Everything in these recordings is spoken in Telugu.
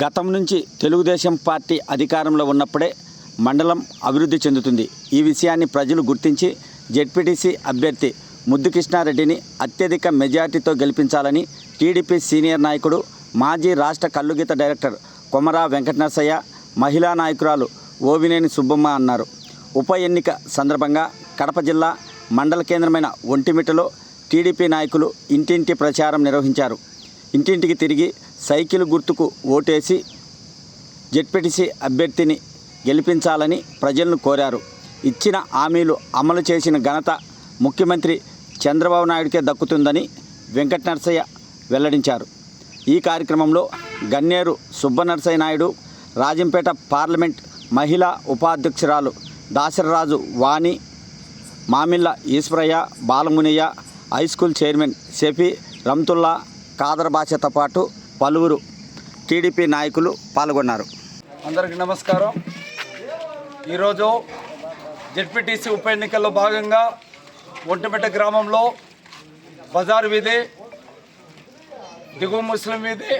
గతం నుంచి తెలుగుదేశం పార్టీ అధికారంలో ఉన్నప్పుడే మండలం అభివృద్ధి చెందుతుంది. ఈ విషయాన్ని ప్రజలు గుర్తించి జెడ్పీటీసీ అభ్యర్థి ముద్దు కృష్ణారెడ్డిని అత్యధిక మెజార్టీతో గెలిపించాలని టీడీపీ సీనియర్ నాయకుడు మాజీ రాష్ట్ర కల్లుగీత డైరెక్టర్ కొమరా వెంకటనరసయ్య మహిళా నాయకురాలు ఓవినేని సుబ్బమ్మ అన్నారు. ఉప ఎన్నిక సందర్భంగా కడప జిల్లా మండల కేంద్రమైన ఒంటిమిటలో టీడీపీ నాయకులు ఇంటింటి ప్రచారం నిర్వహించారు. ఇంటింటికి తిరిగి సైకిల్ గుర్తుకు ఓటేసి జెడ్పీటీసీ అభ్యర్థిని గెలిపించాలని ప్రజలను కోరారు. ఇచ్చిన హామీలు అమలు చేసిన ఘనత ముఖ్యమంత్రి చంద్రబాబు నాయుడికే దక్కుతుందని వెంకట నరసయ్య వెల్లడించారు. ఈ కార్యక్రమంలో గన్నేరు సుబ్బనరసయ్య నాయుడు రాజంపేట పార్లమెంట్ మహిళా ఉపాధ్యక్షురాలు Dasararaju Vani Mamilla Eswaraiah Balamuniah high school chairman Shafi Rahmatullah Khader భాషతో పాటు పలువురు టీడీపీ నాయకులు పాల్గొన్నారు. అందరికీ నమస్కారం. ఈరోజు జెడ్పీటీసీ ఉప ఎన్నికల్లో భాగంగా ఒంటిమిట్ట గ్రామంలో బజార్ వీధి దిగువ ముస్లిం వీధి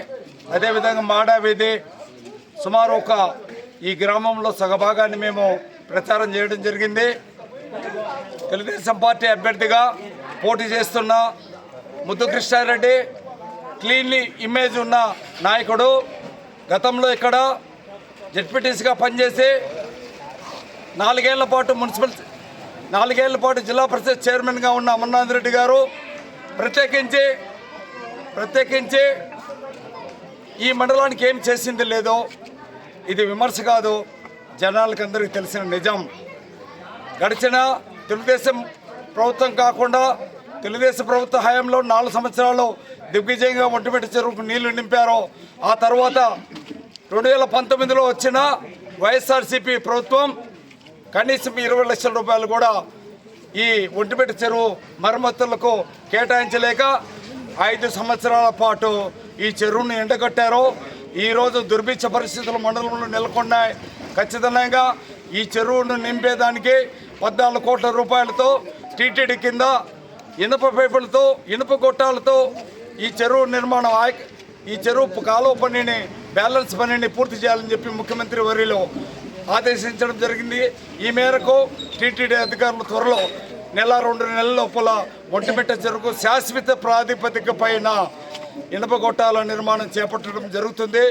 అదేవిధంగా మాడా వీధి సుమారు ఒక ఈ గ్రామంలో సగభాగాన్ని మేము ప్రచారం చేయడం జరిగింది. తెలుగుదేశం పార్టీ అభ్యర్థిగా పోటీ చేస్తున్న ముద్దు కృష్ణారెడ్డి క్లీన్లీ ఇమేజ్ ఉన్న నాయకుడు గతంలో ఇక్కడ జడ్పీటీసీగా పనిచేసి నాలుగేళ్ళ పాటు మున్సిపల్ నాలుగేళ్ళ పాటు జిల్లా పరిషత్ చైర్మన్గా ఉన్న అమర్నాథ్ రెడ్డి గారు ప్రత్యేకించి ప్రత్యేకించి ఈ మండలానికి ఏం చేసింది లేదో ఇది విమర్శ కాదు. జనాలకు అందరికీ తెలిసిన నిజం. గడిచిన తెలుగుదేశం ప్రభుత్వం కాకుండా తెలుగుదేశం ప్రభుత్వ హయాంలో నాలుగు సంవత్సరాలు దిగ్విజయంగా ఒంటిపెట్టి చెరువుకు నీళ్ళు నింపారో ఆ తర్వాత రెండు వేల పంతొమ్మిదిలో వచ్చిన వైఎస్ఆర్సీపీ ప్రభుత్వం కనీసం ఇరవై లక్షల రూపాయలు కూడా ఈ ఒంటిపెట్టి చెరువు మరమ్మతులకు కేటాయించలేక ఐదు సంవత్సరాల పాటు ఈ చెరువును ఎండగట్టారు ఈరోజు దుర్భిక్ష పరిస్థితులు మండలంలో నెలకొన్నాయి. ఖచ్చితంగా ఈ చెరువును నింపేదానికి పద్నాలుగు కోట్ల రూపాయలతో టీటీడీ కింద ఇనుప పైపులతో ఇనుప గొట్టాలతో ఈ చెరువు నిర్మాణం ఈ చెరువు కాలువ పనిని బ్యాలెన్స్ పనిని పూర్తి చేయాలని చెప్పి ముఖ్యమంత్రి వరిలో ఆదేశించడం జరిగింది. ఈ మేరకు టీటీడీ అధికారులు త్వరలో నెల రెండు నెలల లోపల ఒంటిమిట్ట చెరుకు శాశ్వత ప్రాతిపదిక పైన ఇనుప గొట్టాల నిర్మాణం చేపట్టడం జరుగుతుంది.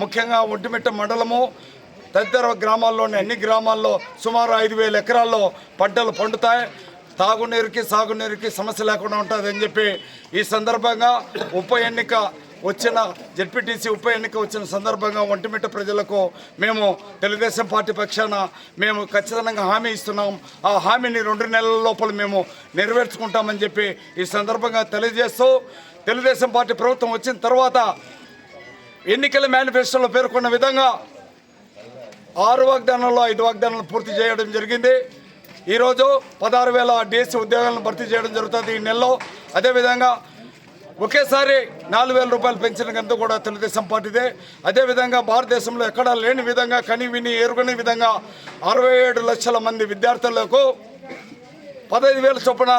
ముఖ్యంగా ఒంటిమిట్ట మండలము తదితర గ్రామాల్లోని అన్ని గ్రామాల్లో సుమారు ఐదు వేల ఎకరాల్లో పంటలు పండుతాయి. తాగునీరుకి సాగునీరుకి సమస్య లేకుండా ఉంటుందని చెప్పి ఈ సందర్భంగా ఉప ఎన్నిక వచ్చిన జడ్పీటీసీ ఉప ఎన్నిక వచ్చిన సందర్భంగా ఒంటిమిట్ట ప్రజలకు మేము తెలుగుదేశం పార్టీ పక్షాన మేము ఖచ్చితంగా హామీ ఇస్తున్నాం. ఆ హామీని రెండు నెలల లోపల మేము నెరవేర్చుకుంటామని చెప్పి ఈ సందర్భంగా తెలియజేస్తూ తెలుగుదేశం పార్టీ ప్రభుత్వం వచ్చిన తర్వాత ఎన్నికల మేనిఫెస్టోలో పేర్కొన్న విధంగా ఆరు వాగ్దానాల్లో ఐదు వాగ్దానాలు పూర్తి చేయడం జరిగింది. ఈరోజు పదహారు వేల డిఎస్సీ ఉద్యోగాలను భర్తీ చేయడం జరుగుతుంది ఈ నెలలో. అదేవిధంగా ఒకేసారి నాలుగు వేల రూపాయలు పెంచిన గంత కూడా తెలుగుదేశం పార్టీదే. అదేవిధంగా భారతదేశంలో ఎక్కడా లేని విధంగా కని విని ఎరుగని విధంగా అరవై ఏడు లక్షల మంది విద్యార్థులకు పదహైదు వేల చొప్పున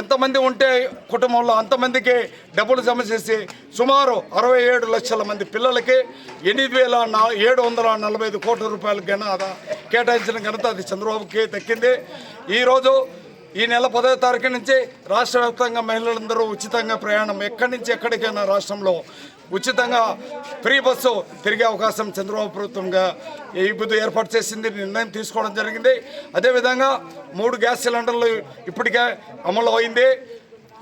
ఎంతమంది ఉంటే కుటుంబంలో అంతమందికి డబ్బులు జమ చేసి సుమారు అరవై ఏడు లక్షల మంది పిల్లలకి ఎనిమిది వేల నా ఏడు వందల నలభై ఐదు కోట్ల రూపాయల ఘనత కేటాయించిన ఘనత అది చంద్రబాబుకి దక్కింది. ఈరోజు ఈ నెల పదవ తారీఖు నుంచి రాష్ట్ర వ్యాప్తంగా మహిళలందరూ ఉచితంగా ప్రయాణం ఎక్కడి నుంచి ఎక్కడికైనా రాష్ట్రంలో ఉచితంగా ఫ్రీ బస్సు తిరిగే అవకాశం చంద్రబాబు ప్రభుత్వంగా ఈ బుద్ధి ఏర్పాటు చేసింది నిర్ణయం తీసుకోవడం జరిగింది. అదేవిధంగా మూడు గ్యాస్ సిలిండర్లు ఇప్పటికే అమలు అయింది.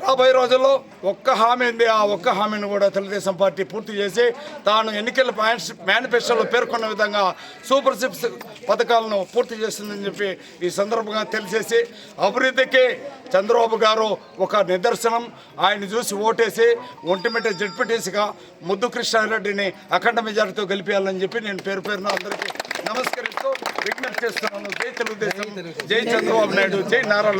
రాబోయే రోజుల్లో ఒక్క హామీ ఉంది. ఆ ఒక్క హామీని కూడా తెలుగుదేశం పార్టీ పూర్తి చేసి తాను ఎన్నికల మేనిఫెస్టోలో పేర్కొన్న విధంగా సూపర్ సిప్స్ పథకాలను పూర్తి చేస్తుందని చెప్పి ఈ సందర్భంగా తెలిసేసి అభివృద్ధికి చంద్రబాబు గారు ఒక నిదర్శనం. ఆయన చూసి ఓటేసి ఒంటిమిట జడ్పీటీసీగా ముద్దు కృష్ణారెడ్డిని అఖండ మెజార్టీతో గెలిపేయాలని చెప్పి నేను పేరు పేరున అందరికీ నమస్కరిస్తూ విజ్ఞప్తి చేస్తున్నాను. జై తెలుగుదేశం జై చంద్రబాబు నాయుడు జై నారా